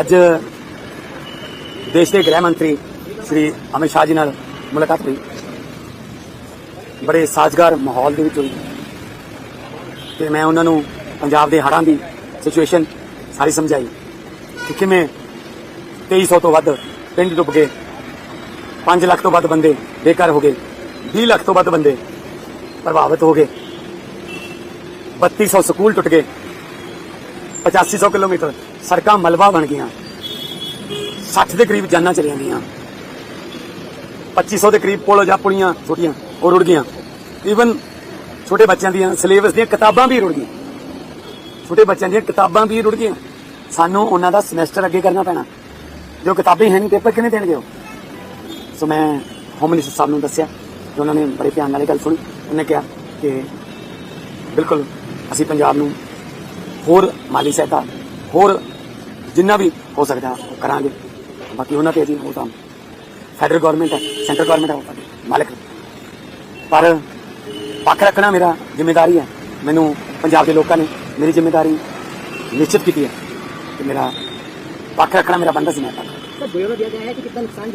ਅੱਜ ਦੇਸ਼ ਦੇ ਗ੍ਰਹਿ ਮੰਤਰੀ ਸ਼੍ਰੀ ਅਮਿਤ ਸ਼ਾਹ ਜੀ ਨਾਲ ਮੁਲਾਕਾਤ ਹੋਈ। ਬੜੇ ਸਾਜ਼ਗਾਰ ਮਾਹੌਲ ਦੇ ਵਿੱਚ ਹੋਈ। ਤੇ ਮੈਂ ਉਹਨਾਂ ਨੂੰ ਪੰਜਾਬ ਦੇ ਹੜ੍ਹਾਂ ਦੀ ਸਿਚੁਏਸ਼ਨ ਸਾਰੀ ਸਮਝਾਈ ਕਿ ਕਿਵੇਂ 2300 ਤੋਂ ਵੱਧ ਪਿੰਡ ਡੁੱਬ ਗਏ 5 ਲੱਖ ਤੋਂ ਵੱਧ ਬੰਦੇ ਬੇਘਰ ਹੋ ਗਏ 20 ਲੱਖ ਤੋਂ ਵੱਧ ਬੰਦੇ ਪ੍ਰਭਾਵਿਤ ਹੋ ਗਏ 3200 ਸਕੂਲ ਟੁੱਟ ਗਏ। 8500 ਕਿਲੋਮੀਟਰ ਸੜਕਾਂ ਮਲਬਾ ਬਣ ਗਈਆਂ 60 ਦੇ ਕਰੀਬ ਜਾਨਾਂ ਚਲੀਆਂ ਗਈਆਂ 2500 ਦੇ ਕਰੀਬ ਪੁਲ ਜਾਂ ਪੁਲੀਆਂ ਛੋਟੀਆਂ ਉਹ ਰੁੜ ਗਈਆਂ ਈਵਨ ਛੋਟੇ ਬੱਚਿਆਂ ਦੀਆਂ ਸਿਲੇਬਸ ਦੀਆਂ ਕਿਤਾਬਾਂ ਵੀ ਰੁੜ ਗਈਆਂ ਛੋਟੇ ਬੱਚਿਆਂ ਦੀਆਂ ਕਿਤਾਬਾਂ ਵੀ ਰੁੜ ਗਈਆਂ ਸਾਨੂੰ ਉਹਨਾਂ ਦਾ ਸਮੈਸਟਰ ਅੱਗੇ ਕਰਨਾ ਪੈਣਾ ਜੋ ਕਿਤਾਬਾਂ ਹੈ ਨਹੀਂ ਪੇਪਰ ਕਿਵੇਂ ਦੇਣਗੇ ਉਹ ਸੋ ਮੈਂ ਹੋਮ ਮਿਨਿਸਟਰ ਸਾਹਿਬ ਨੂੰ ਦੱਸਿਆ ਤੇ ਉਹਨਾਂ ਨੇ ਬੜੇ ਧਿਆਨ ਨਾਲ ਇਹ ਗੱਲ ਸੁਣੀ ਉਹਨੇ ਕਿਹਾ ਕਿ ਬਿਲਕੁਲ ਅਸੀਂ ਪੰਜਾਬ ਨੂੰ ਹੋਰ ਮਾਲੀ ਸਹਾਇਤਾ, ਹੋਰ ਜਿੰਨਾ ਵੀ ਹੋ ਸਕਦਾ ਕਰਾਂਗੇ। ਬਾਕੀ ਉਹਨਾਂ ਤੇ ਅਸੀਂ ਹੋ ਤਾਂ ਫੈਡਰਲ ਗਵਰਨਮੈਂਟ ਹੈ ਸੈਂਟਰ ਗਵਰਨਮੈਂਟ ਹੈ, ਉਹ ਮਾਲਕ ਪਰ ਪੱਖ ਰੱਖਣਾ ਮੇਰਾ ਜ਼ਿੰਮੇਵਾਰੀ ਹੈ। ਮੈਨੂੰ ਪੰਜਾਬ ਦੇ ਲੋਕਾਂ ਨੇ ਮੇਰੀ ਜ਼ਿੰਮੇਵਾਰੀ ਨਿਸ਼ਚਿਤ ਕੀਤੀ ਹੈ। ਕਿ ਮੇਰਾ ਪੱਖ ਰੱਖਣਾ ਮੇਰਾ ਬੰਦਾ ਸੀ ਮੈਂ ਤਾਂ। ਬੁਰਾ ਲੱਗਿਆ ਹੈ ਕਿ ਕਿੰਨਾ ਨੁਕਸਾਨ